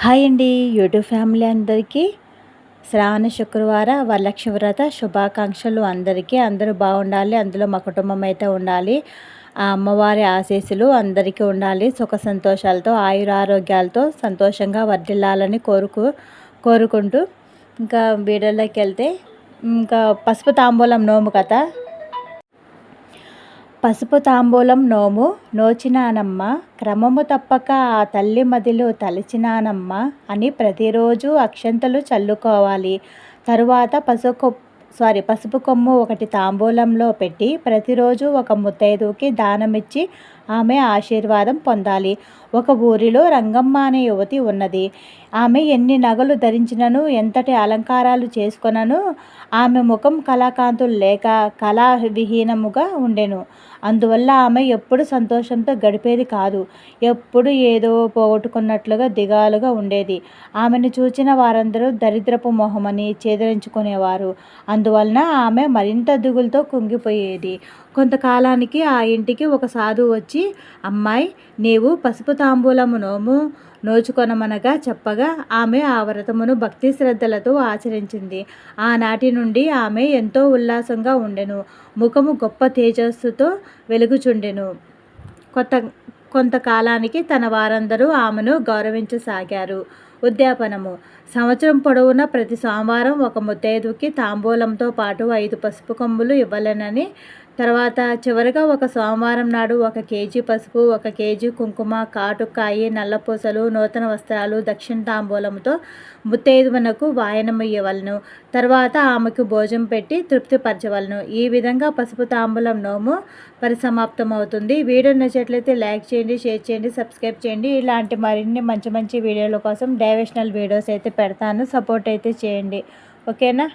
Hi అండి YouTube family అందరికీ. శ్రావణ శుక్రవార వరలక్ష్మి వ్రత శుభాకాంక్షలు అందరికీ. అందరూ బాగుండాలి అందులో మా కుటుంబం అయితే ఉండాలి. ఆ అమ్మవారి ఆశీస్సులు అందరికీ ఉండాలి. సుఖ సంతోషాలతో ఆయురారోగ్యాలతో సంతోషంగా వర్ధిల్లాలని కోరుకు కోరుకుంటూ. ఇంకా వీడియోలోకి వెళ్తే ఇంకా పసుపు తాంబూలం నోము కథ. పసుపు తాంబూలం నోము నోచినానమ్మ క్రమము తప్పక ఆ తల్లి మదిలో తలచినానమ్మ అని ప్రతిరోజు అక్షంతలు చల్లుకోవాలి. తరువాత పసుపు సారీ పసుపు కొమ్ము ఒకటి తాంబూలంలో పెట్టి ప్రతిరోజు ఒక ముత్తైదుకి దానమిచ్చి ఆమె ఆశీర్వాదం పొందాలి. ఒక ఊరిలో రంగమ్మ అనే యువతి ఉన్నది. ఆమె ఎన్ని నగలు ధరించినను ఎంతటి అలంకారాలు చేసుకొనను ఆమె ముఖం కళాకాంతులు లేక కళా విహీనముగా ఉండెను. అందువల్ల ఆమె ఎప్పుడు సంతోషంతో గడిపేది కాదు. ఎప్పుడు ఏదో పోగొట్టుకున్నట్లుగా దిగాలుగా ఉండేది. ఆమెను చూచిన వారందరూ దరిద్రపు మొహమని చేదరించుకునేవారు. అందువలన ఆమె మరింత దిగులతో కుంగిపోయేది. కొంతకాలానికి ఆ ఇంటికి ఒక సాధువు వచ్చి అమ్మాయి నీవు పసుపు తాంబూలము నోము నోచుకొనమనగా చెప్పగా ఆమె ఆ వ్రతమును భక్తి శ్రద్ధలతో ఆచరించింది. ఆనాటి నుండి ఆమె ఎంతో ఉల్లాసంగా ఉండెను. ముఖము గొప్ప తేజస్సుతో వెలుగుచుండెను. కొత్త కొంతకాలానికి తన వారందరూ ఆమెను గౌరవించసాగారు. ఉద్యాపనము. సంవత్సరం పొడవునా ప్రతి సోమవారం ఒక ముత్తైదుకి తాంబూలంతో పాటు ఐదు పసుపు కొమ్ములు ఇవ్వలేనని తర్వాత చివరిగా ఒక సోమవారం నాడు ఒక కేజీ పసుపు ఒక కేజీ కుంకుమ కాటుకాయి నల్లపూసలు నూతన వస్త్రాలు దక్షిణ తాంబూలంతో ముత్తైదువనకు వాయనమయ్యవలను. తర్వాత ఆమెకు భోజనం పెట్టి తృప్తిపరచవలను. ఈ విధంగా పసుపు తాంబూలం నోము పరిసమాప్తమవుతుంది. వీడియో నచ్చినట్లయితే లైక్ చేయండి షేర్ చేయండి సబ్స్క్రైబ్ చేయండి. ఇలాంటి మరిన్ని మంచి మంచి వీడియోల కోసం డైవేషనల్ వీడియోస్ అయితే పెడతాను. సపోర్ట్ అయితే చేయండి. ఓకేనా?